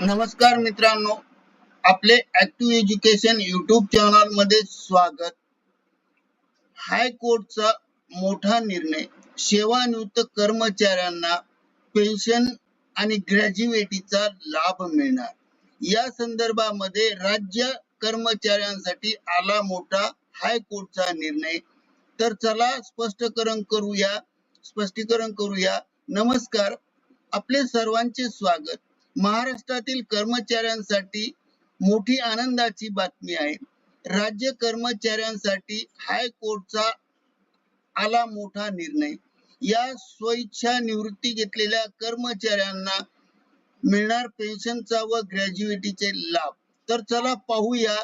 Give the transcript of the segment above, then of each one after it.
नमस्कार मित्रांनो आपले ऍक्टिव्ह एज्युकेशन युट्यूब चॅनलमध्ये स्वागत. हायकोर्टचा मोठा निर्णय सेवानिवृत्त कर्मचाऱ्यांना पेन्शन आणि ग्रॅज्युएटीचा लाभ मिळणार. या संदर्भामध्ये राज्य कर्मचाऱ्यांसाठी आला मोठा हायकोर्टचा निर्णय. तर चला स्पष्टीकरण करूया स्पष्टीकरण करूया. नमस्कार आपले सर्वांचे स्वागत. महाराष्ट्रातील कर्मचाऱ्यांसाठी मोठी आनंदाची बातमी आहे. राज्य कर्मचाऱ्यांसाठी हायकोर्टचा आला मोठा निर्णय. या स्वइच्छा निवृत्ती घेतलेल्या कर्मचाऱ्यांना मिळणार पेन्शनचा व ग्रॅज्युएटीचे लाभ. तर चला पाहूया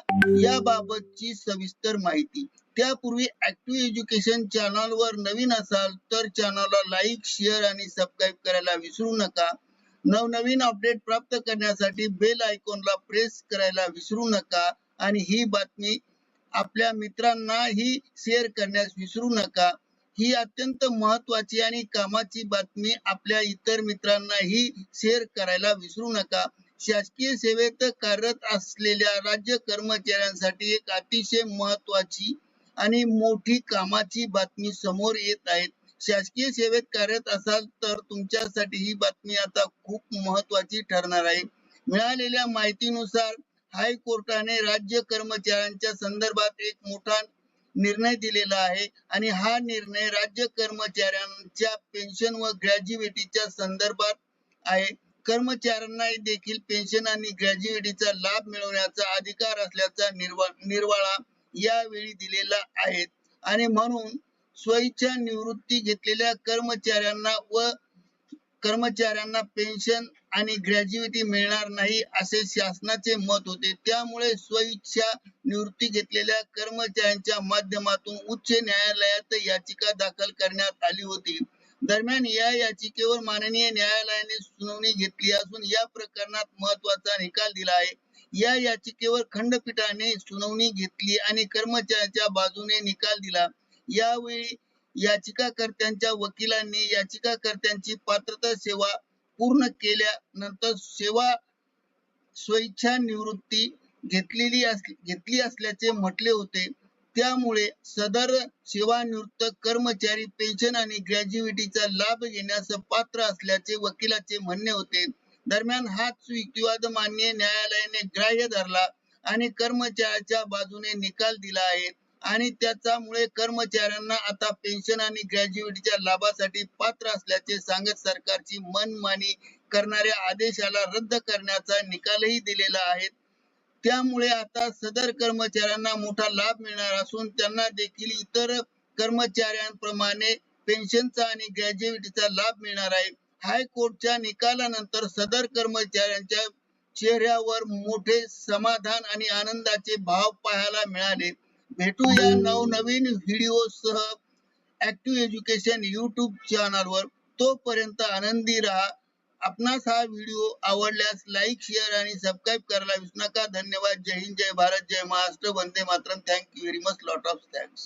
याबाबतची सविस्तर माहिती. त्यापूर्वी ऍक्टिव्ह एज्युकेशन चॅनल वर नवीन असाल तर चॅनलला लाईक शेअर आणि सबस्क्राईब करायला विसरू नका. नवनवीन अपडेट प्राप्त करण्यासाठी बेल आयकॉनला प्रेस करायला विसरू नका आणि ही बातमी आपल्या मित्रांनाही शेअर करण्यास विसरू नका. ही अत्यंत महत्वाची आणि कामाची बातमी आपल्या इतर मित्रांनाही शेअर करायला विसरू नका. शासकीय सेवेत कार्यरत असलेल्या राज्य कर्मचाऱ्यांसाठी एक अतिशय महत्वाची आणि मोठी कामाची बातमी समोर येत आहे. शासकीय सेवेत कार्यरत असाल तर तुमच्यासाठी ही बातमी आता खूप महत्वाची ठरणार आहे. मिळालेल्या माहितीनुसार हायकोर्टाने राज्य कर्मचाऱ्यांच्या संदर्भात एक मोठा निर्णय दिलेला आहे आणि हा निर्णय राज्य कर्मचाऱ्यांच्या पेन्शन व ग्रॅज्युएटीच्या संदर्भात आहे. कर्मचाऱ्यांना देखील पेन्शन आणि ग्रॅज्युएटीचा लाभ मिळवण्याचा अधिकार असल्याचा निर्वा निर्वाळा यावेळी दिलेला आहे. आणि म्हणून स्वइच्छा निवृत्ती घेतलेल्या कर्मचाऱ्यांना व कर्मचाऱ्यांना पेन्शन आणि ग्रॅज्युएटी मिळणार नाही असे शासनाचे मत होते. त्यामुळे स्वइच्छा निवृत्ती घेतलेल्या कर्मचाऱ्यांच्या माध्यमातून उच्च न्यायालयात याचिका दाखल करण्यात आली होती. दरम्यान या याचिकेवर माननीय न्यायालयाने सुनावणी घेतली असून या प्रकरणात महत्त्वाचा निकाल दिला आहे. या याचिकेवर खंडपीठाने सुनावणी घेतली आणि कर्मचाऱ्यांच्या बाजूने निकाल दिला. यावेळी याचिकाकर्त्यांच्या वकिलांनी याचिकाकर्त्यांची पात्रता सेवा पूर्ण केल्यानंतर सेवा स्वेच्छा निवृत्ती घेतलेली घेतली असल्याचे म्हटले होते. त्यामुळे सदर सेवानिवृत्त कर्मचारी पेन्शन आणि ग्रॅज्युएटीचा लाभ घेण्यास पात्र असल्याचे वकिलाचे म्हणणे होते. दरम्यान हाच युक्तिवाद मान्य न्यायालयाने ग्राह्य धरला आणि कर्मचाऱ्याच्या बाजूने निकाल दिला आहे. आणि त्याच्यामुळे कर्मचाऱ्यांना आता पेन्शन आणि ग्रॅज्युएटीच्या लाभासाठी पात्र असल्याचे सांगत सरकारची मनमानी करणाऱ्या आदेशाला रद्द करण्याचा निकालही दिलेला आहे. त्यामुळे आता सदर कर्मचाऱ्यांना मोठा लाभ मिळणार असून त्यांना देखील इतर कर्मचाऱ्यांप्रमाणे पेन्शनचा आणि ग्रॅज्युएटीचा लाभ मिळणार आहे. हायकोर्टच्या निकालानंतर सदर कर्मचाऱ्यांच्या चेहऱ्यावर मोठे समाधान आणि आनंदाचे भाव पाहायला मिळाले. भेटू भेटूया नवनवीन व्हिडिओ सह. ऍक्टिव्ह एज्युकेशन युट्यूब चॅनलवर तोपर्यंत आनंदी राहा. आपणास हा व्हिडिओ आवडल्यास लाईक शेअर आणि सबस्क्राईब करायला विसरू नका. धन्यवाद. जय हिंद. जय भारत. जय महाराष्ट्र. वंदे Mataram. Thank you very much lot of thanks